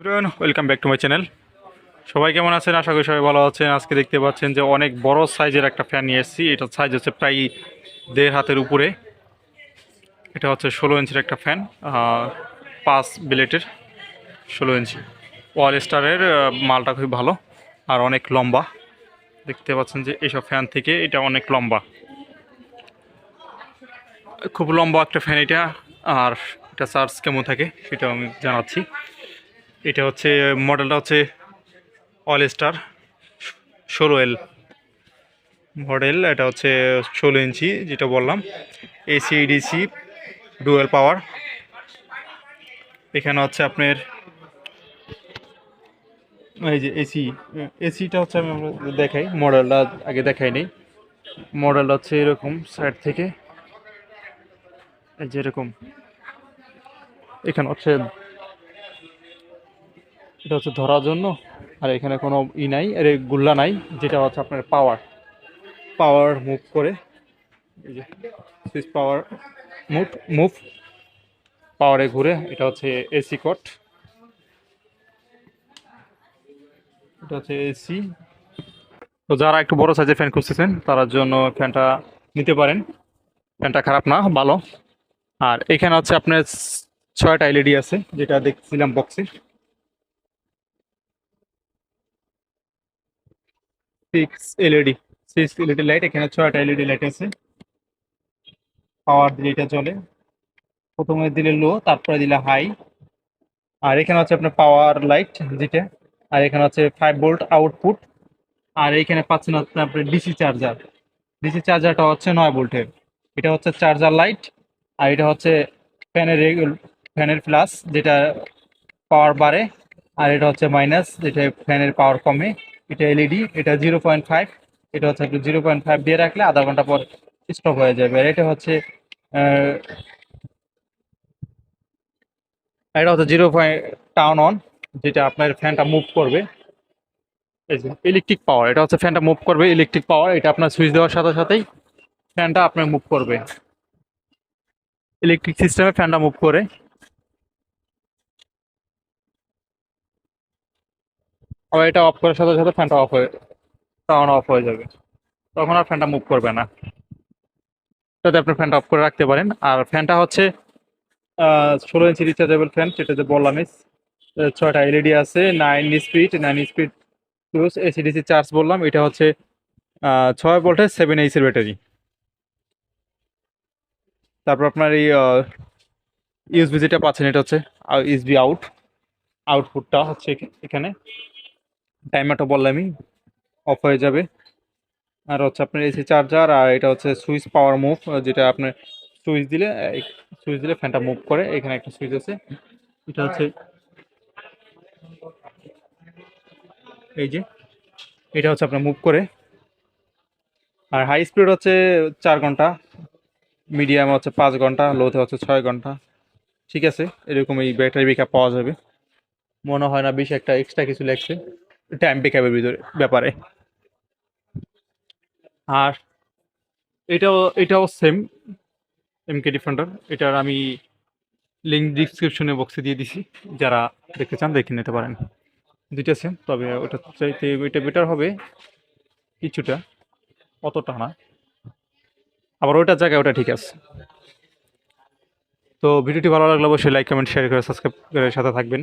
Welcome back to my channel সবাই কেমন আছেন? আশা করি সবাই ভালো আছেন। আজকে দেখতে পাচ্ছেন যে অনেক বড় সাইজের একটা ফ্যান নিয়ে এসেছি। এটার সাইজ হচ্ছে প্রায় দেড় হাতের উপরে। এটা হচ্ছে ষোলো ইঞ্চির একটা ফ্যান পাঁচ বিলেটের ষোলো ইঞ্চি। ওয়াল স্টারের মালটা খুব ভালো আর অনেক লম্বা। দেখতে পাচ্ছেন যে এইসব ফ্যান থেকে এটা অনেক লম্বা। খুব লম্বা একটা ফ্যান এটা। আর এটা চার্জ কেমন থাকে সেটাও আমি জানাচ্ছি। এটা হচ্ছে, মডেলটা হচ্ছে অল স্টার ষোলো এল মডেল। এটা হচ্ছে ষোলো ইঞ্চি যেটা বললাম। এসি ডিসি ডুয়েল পাওয়ার এখানে হচ্ছে আপনার, এই যে এসি এসিটা হচ্ছে আমি দেখাই। মডেলটা আগে দেখাই নেই। মডেলটা হচ্ছে এরকম সাইড থেকে। এই যে এরকম। এখানে হচ্ছে এটা হচ্ছে ধরার জন্য আর এখানে কোনো ই নাই এর গুল্লা নাই যেটা হচ্ছে আপনার পাওয়ার পাওয়ার মুভ করে এই যে সুইচ পাওয়ার মুভ মুভ পাওয়ারে ঘুরে এটা হচ্ছে এসি কট এটা হচ্ছে এসি তো যারা একটু বড় সাইজের ফ্যান খুঁজতেছেন তার জন্য ফ্যানটা নিতে পারেন। ফ্যানটা খারাপ না ভালো। আর এখানে হচ্ছে আপনার ছয়টা এলইডি আছে যেটা দেখছিলাম বক্সে six LED six LED light এখানে ছয়টা এলইডি লাইট আছে। পাওয়ার দিলে এটা চলে প্রথমে দিলে লো তারপরে দিলে হাই আর এখানে হচ্ছে আপনার পাওয়ার লাইট যেটা। আর এখানে হচ্ছে ফাইভ ভোল্ট আউটপুট আর এখানে পাচ্ছেন হচ্ছে আপনার ডিসি চার্জার ডিসি চার্জারটা হচ্ছে নয় ভোল্টের এটা হচ্ছে চার্জার লাইট আর এটা হচ্ছে ফ্যানের ফ্যানের প্লাস যেটা পাওয়ার বাড়ে। আর এটা হচ্ছে মাইনাস যেটা ফ্যানের পাওয়ার কমে। এটা এলইডি এটা জিরো পয়েন্ট ফাইভ এটা হচ্ছে একটু জিরো পয়েন্ট ফাইভ দিয়ে রাখলে আধা ঘণ্টা পর স্টপ হয়ে যাবে। আর এটা হচ্ছে এটা হচ্ছে জিরো পয়েন্ট টাউন অন যেটা আপনার ফ্যানটা মুভ করবে। এই যে ইলেকট্রিক পাওয়ার এটা হচ্ছে ফ্যানটা মুভ করবে ইলেকট্রিক পাওয়ার এটা আপনার সুইচ দেওয়ার সাথে সাথেই ফ্যানটা আপনার মুভ করবে। ইলেকট্রিক সিস্টেমে ফ্যানটা মুভ করে। আবার এটা অফ করার সাথে সাথে ফ্যানটা অফ হয়ে টাউন অফ হয়ে যাবে। তখন আর ফ্যানটা মুভ করবে না। যাতে আপনি ফ্যানটা অফ করে রাখতে পারেন। আর ফ্যানটা হচ্ছে ষোলো ইঞ্চি রিচার্জেবল ফ্যান সেটা যে বললাম ছয়টা এলইডি আছে nine speed nine speed plus AC DC charge বললাম। এটা হচ্ছে ছয় ভোল্টের সেভেন এইচের ব্যাটারি তারপর আপনার এই ইউএসবি যেটা পাচ্ছেন, এটা হচ্ছে ইউএসবি আউট আউটপুটটা হচ্ছে এখানে। টাইমারটা বললামই অফ হয়ে যাবে। আর হচ্ছে আপনার এসি চার্জার আর এটা হচ্ছে সুইচ পাওয়ার মুভ যেটা আপনার সুইচ দিলে সুইচ দিলে ফ্যানটা মুভ করে, এখানে একটা সুইচ আছে। এটা হচ্ছে এই যে, এটা হচ্ছে আপনার মুভ করে। আর হাই স্পিড হচ্ছে চার ঘণ্টা মিডিয়াম হচ্ছে পাঁচ ঘণ্টা লোতে হচ্ছে ছয় ঘণ্টা। ঠিক আছে এরকম এই ব্যাটারি ব্যাকআপ পাওয়া যাবে। মনে হয় না বেশি একটা এক্সট্রা কিছু লাগছে। টাইম ব্যাকআপের ভিতরে, ব্যাপারে। আর এটাও এটাও সেম এমকে ডিফেন্ডার এটার আমি লিঙ্ক ডিসক্রিপশনে বক্সে দিয়ে দিছি। যারা দেখতে চান, দেখে নিতে পারেন। দুইটা সেম তবে ওটা চাইতে এটা বেটার হবে কিছুটা, অতটা না। আবার ওইটার জায়গায় ওটা ঠিক আছে। তো ভিডিওটি ভালো লাগলে অবশ্যই লাইক কমেন্ট শেয়ার করে সাবস্ক্রাইব করে সাথে থাকবেন।